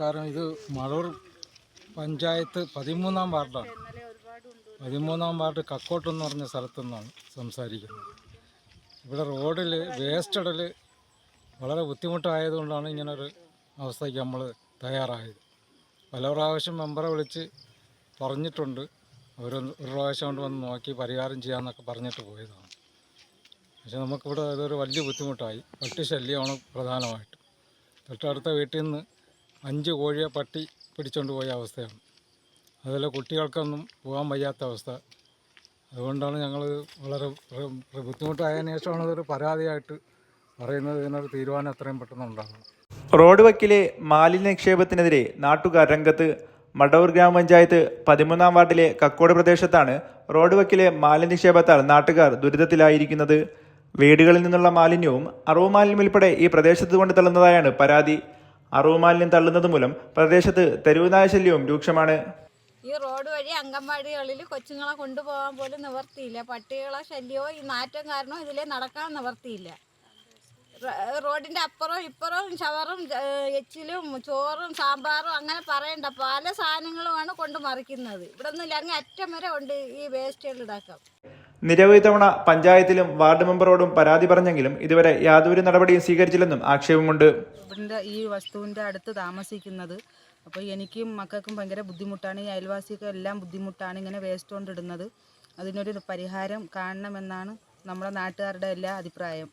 നമസ്കാരം ഇത് മഴൂർ പഞ്ചായത്ത് പതിമൂന്നാം വാർഡാണ്. പതിമൂന്നാം വാർഡ് കക്കോട്ട് എന്ന് പറഞ്ഞ സ്ഥലത്തു നിന്നാണ് സംസാരിക്കുന്നത്. ഇവിടെ റോഡിൽ വേസ്റ്റ് ഇടൽ വളരെ ബുദ്ധിമുട്ടായതുകൊണ്ടാണ് ഇങ്ങനൊരു അവസ്ഥയ്ക്ക് നമ്മൾ തയ്യാറായത്. പല പ്രാവശ്യം മെമ്പറെ വിളിച്ച് പറഞ്ഞിട്ടുണ്ട്. അവർ ഒരു പ്രാവശ്യം കൊണ്ട് വന്ന് നോക്കി പരിഹാരം ചെയ്യാമെന്നൊക്കെ പറഞ്ഞിട്ട് പോയതാണ്. പക്ഷെ നമുക്കിവിടെ ഇതൊരു വലിയ ബുദ്ധിമുട്ടായി. പട്ടി ശല്യമാണ് പ്രധാനമായിട്ട്. തൊട്ടടുത്ത വീട്ടിൽ നിന്ന് അഞ്ച് കോഴിയെ പട്ടി പിടിച്ചുകൊണ്ട് പോയ അവസ്ഥയാണ്. അതിൽ കുട്ടികൾക്കൊന്നും പോകാൻ വയ്യാത്ത അവസ്ഥ. അതുകൊണ്ടാണ് ഞങ്ങൾ വളരെ ബുദ്ധിമുട്ടായതിനു ശേഷമാണ് ഇതൊരു പരാതിയായിട്ട് പറയുന്നത് ഇതിനൊരു തീരുമാനം എത്രയും പെട്ടെന്ന് ഉണ്ടാകണം റോഡ് വക്കിലെ മാലിന്യ നിക്ഷേപത്തിനെതിരെ നാട്ടുകാർ രംഗത്ത് മടവൂർ ഗ്രാമപഞ്ചായത്ത് പതിമൂന്നാം വാർഡിലെ കക്കോട് പ്രദേശത്താണ് റോഡ് വക്കിലെ മാലിന്യ നിക്ഷേപത്താൽ നാട്ടുകാർ ദുരിതത്തിലായിരിക്കുന്നത്. വീടുകളിൽ നിന്നുള്ള മാലിന്യവും അറവ് മാലിന്യം ഉൾപ്പെടെ ഈ പ്രദേശത്ത് കൊണ്ട് തള്ളുന്നതായാണ് പരാതി. അറവ് മാലിന്യം തള്ളുന്നത് മൂലം പ്രദേശത്ത് തെരുവുനായ ശല്യവും രൂക്ഷമാണ്. ഈ റോഡ് വഴി അംഗൻവാടികളിൽ കൊച്ചുങ്ങളെ കൊണ്ടുപോകാൻ പോലും നിവർത്തിയില്ല. പട്ടികളെ ശല്യമോ ഈ നാറ്റം കാരണം ഇതിലെ നടക്കാൻ നിവർത്തിയില്ല. റോഡിന്റെ അപ്പുറവും ഇപ്പുറവും ഷവറും എച്ചിലും ചോറും സാമ്പാറും അങ്ങനെ പറയണ്ട. പല സാധനങ്ങളുമാണ് കൊണ്ട് മറിക്കുന്നത്. ഇവിടെ ഇല്ല അങ്ങ് അറ്റം വരെ ഉണ്ട് ഈ വേസ്റ്റുകൾ ഇതാക്കാം നിരവധി തവണ പഞ്ചായത്തിലും വാർഡ് മെമ്പറോടും പരാതി പറഞ്ഞെങ്കിലും ഇതുവരെ യാതൊരു നടപടിയും സ്വീകരിച്ചില്ലെന്നും ആക്ഷേപമുണ്ട് ഇവിടെ ഈ വസ്തുവിന്റെ അടുത്ത് താമസിക്കുന്നത് അപ്പോൾ എനിക്കും മക്കൾക്കും ഭയങ്കര ബുദ്ധിമുട്ടാണ്. ഈ അയൽവാസിക്കും എല്ലാം ബുദ്ധിമുട്ടാണ്. ഇങ്ങനെ വേസ്റ്റ് കൊണ്ടിടുന്നത്. അതിനൊരു പരിഹാരം കാണണമെന്നാണ് നമ്മുടെ നാട്ടുകാരുടെ എല്ലാ അഭിപ്രായം.